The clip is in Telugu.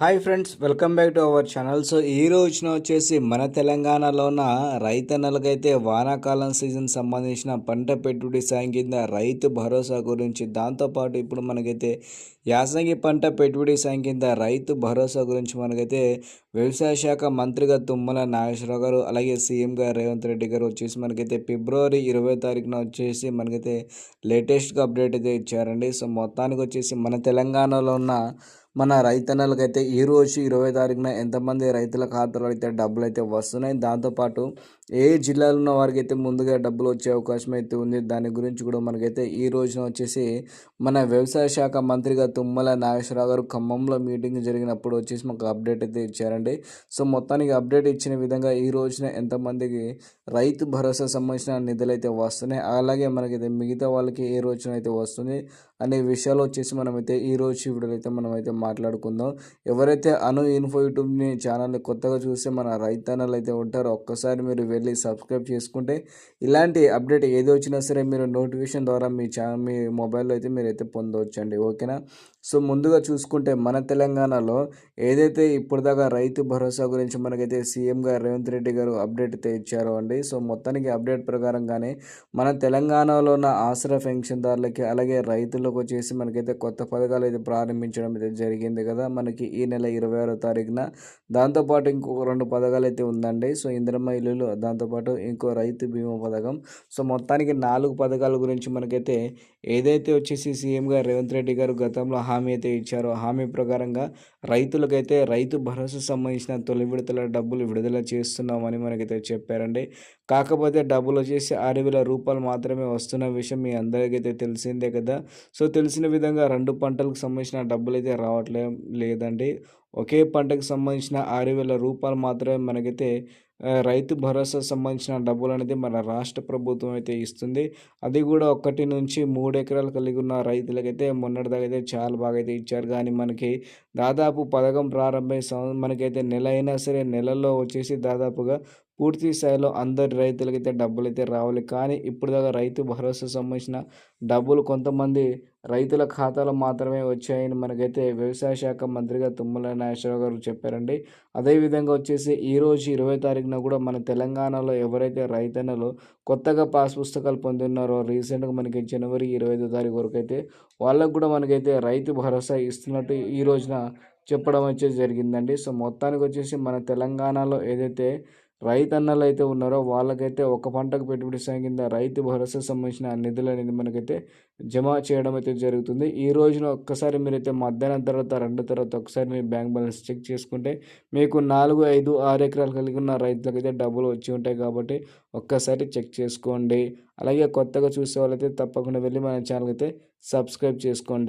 Hi friends welcome back to our channel. So ఈ రోజున వచ్చేసి మన తెలంగాణలో ఉన్న రైతన్నలకైతే వానాకాలం సీజన్ సంబంధించిన పంట పెట్టుబడి సాయం కింద రైతు భరోసా గురించి దాంతోపాటు ఇప్పుడు మనకైతే యాసంగి పంట పెట్టుబడి సాయం కింద రైతు భరోసా గురించి మనకైతే వ్యవసాయ శాఖ మంత్రిగా తుమ్మల నాగేశ్వరరావు గారు అలాగే సీఎంగా రేవంత్ రెడ్డి గారు వచ్చేసి మనకైతే ఫిబ్రవరి ఇరవై తారీఖున వచ్చేసి మనకైతే లేటెస్ట్గా అప్డేట్ అయితే ఇచ్చారండి. సో మొత్తానికి వచ్చేసి మన తెలంగాణలో ఉన్న మన రైతన్నలకైతే ఈ రోజు ఇరవై తారీఖున ఎంతమంది రైతుల ఖాతాలో అయితే డబ్బులు అయితే వస్తున్నాయి. దాంతోపాటు ఏ జిల్లాలో ఉన్న వారికి అయితే ముందుగా డబ్బులు వచ్చే అవకాశం అయితే ఉంది. దాని గురించి కూడా మనకైతే ఈ రోజున వచ్చేసి మన వ్యవసాయ శాఖ మంత్రిగా తుమ్మల నాగేశ్వరరావు గారు ఖమ్మంలో మీటింగ్ జరిగినప్పుడు వచ్చేసి మాకు అప్డేట్ అయితే ఇచ్చారండి. సో మొత్తానికి అప్డేట్ ఇచ్చిన విధంగా ఈ రోజున ఎంతమందికి రైతు భరోసా సంబంధించిన నిధులు అయితే వస్తున్నాయి. అలాగే మనకైతే మిగతా వాళ్ళకి ఏ రోజున అయితే వస్తుంది అనే విషయాలు వచ్చేసి మనమైతే ఈ రోజు వీడియోలో అయితే మనమైతే మాట్లాడుకుందాం. ఎవరైతే అను ఇన్ఫో యూట్యూబ్ని ఛానల్ని కొత్తగా చూస్తే మన రైతన్నలు అయితే ఉంటారో ఒక్కసారి మీరు వెళ్ళి సబ్స్క్రైబ్ చేసుకుంటే ఇలాంటి అప్డేట్ ఏది వచ్చినా సరే మీరు నోటిఫికేషన్ ద్వారా మీ ఛానల్ మీ మొబైల్లో అయితే మీరు అయితే పొందవచ్చండి. ఓకేనా? సో ముందుగా చూసుకుంటే మన తెలంగాణలో ఏదైతే ఇప్పటిదాకా రైతు భరోసా గురించి మనకైతే సీఎం గారు రేవంత్ రెడ్డి గారు అప్డేట్ అయితే ఇచ్చారో అండి. సో మొత్తానికి అప్డేట్ ప్రకారంగానే మన తెలంగాణలో ఉన్న ఆసరా పెన్షన్దారులకి అలాగే రైతులకు వచ్చేసి మనకైతే కొత్త పథకాలు అయితే ప్రారంభించడం అయితే జరిగింది. జరిగింది కదా. మనకి ఈ నెల ఇరవై ఆరో తారీఖున దాంతోపాటు ఇంకొక రెండు పథకాలు అయితే ఉందండి. సో ఇంద్రమ్మ ఇల్లులు దాంతోపాటు ఇంకో రైతు బీమా పథకం. సో మొత్తానికి నాలుగు పథకాల గురించి మనకైతే ఏదైతే వచ్చేసి సీఎం గారు రేవంత్ రెడ్డి గారు గతంలో హామీ అయితే ఇచ్చారో హామీ ప్రకారంగా రైతులకైతే రైతు భరోసా సంబంధించిన తొలి విడతల డబ్బులు విడుదల చేస్తున్నామని మనకైతే చెప్పారండి. కాకపోతే డబ్బులు వచ్చేసి ఆరు వేల రూపాయలు మాత్రమే వస్తున్న విషయం మీ అందరికైతే తెలిసిందే కదా. సో తెలిసిన విధంగా రెండు పంటలకు సంబంధించిన డబ్బులు అయితే రావట్లేదు లేదండి. ఒకే పంటకు సంబంధించిన ఆరు వేల రూపాయలు మాత్రమే మనకైతే రైతు భరోసా సంబంధించిన డబ్బులు అనేది మన రాష్ట్ర ప్రభుత్వం అయితే ఇస్తుంది. అది కూడా ఒకటి నుంచి మూడు ఎకరాలు కలిగి ఉన్న రైతులకైతే మొన్నటిదాకా అయితే చాలా బాగా అయితే ఇచ్చారు. కానీ మనకి దాదాపు పథకం ప్రారంభమై మనకైతే నెల అయినా సరే నెలలో వచ్చేసి దాదాపుగా పూర్తి స్థాయిలో అందరి రైతులకైతే డబ్బులు అయితే రావాలి. కానీ ఇప్పుడు దాకా రైతు భరోసా సంబంధించిన డబ్బులు కొంతమంది రైతుల ఖాతాలో మాత్రమే వచ్చాయని మనకైతే వ్యవసాయ శాఖ మంత్రిగా తుమ్మల నాగేశ్వరరావు గారు చెప్పారండి. అదేవిధంగా వచ్చేసి ఈరోజు ఇరవై తారీఖున కూడా మన తెలంగాణలో ఎవరైతే రైతన్నలు కొత్తగా పాస్ పుస్తకాలు పొందున్నారో రీసెంట్గా మనకి జనవరి ఇరవై ఐదో తారీఖు వరకు అయితే వాళ్ళకు కూడా మనకైతే రైతు భరోసా ఇస్తున్నట్టు ఈ రోజున చెప్పడం వచ్చేసి జరిగిందండి. సో మొత్తానికి వచ్చేసి మన తెలంగాణలో ఏదైతే రైతన్నలు అయితే ఉన్నారో వాళ్ళకైతే ఒక పంటకు పెట్టుబడి సాయం కింద రైతు భరోసా సంబంధించిన నిధులు అనేది మనకైతే జమ చేయడం అయితే జరుగుతుంది. ఈ రోజున ఒక్కసారి మీరైతే మధ్యాహ్నం తర్వాత రెండు తర్వాత ఒకసారి మీ బ్యాంక్ బ్యాలెన్స్ చెక్ చేసుకుంటే మీకు నాలుగు ఐదు ఆరు ఎకరాలు కలిగి ఉన్న రైతులకైతే డబ్బులు వచ్చి ఉంటాయి కాబట్టి ఒక్కసారి చెక్ చేసుకోండి. అలాగే కొత్తగా చూసే వాళ్ళైతే తప్పకుండా వెళ్ళి మన ఛానల్ అయితే సబ్స్క్రైబ్ చేసుకోండి.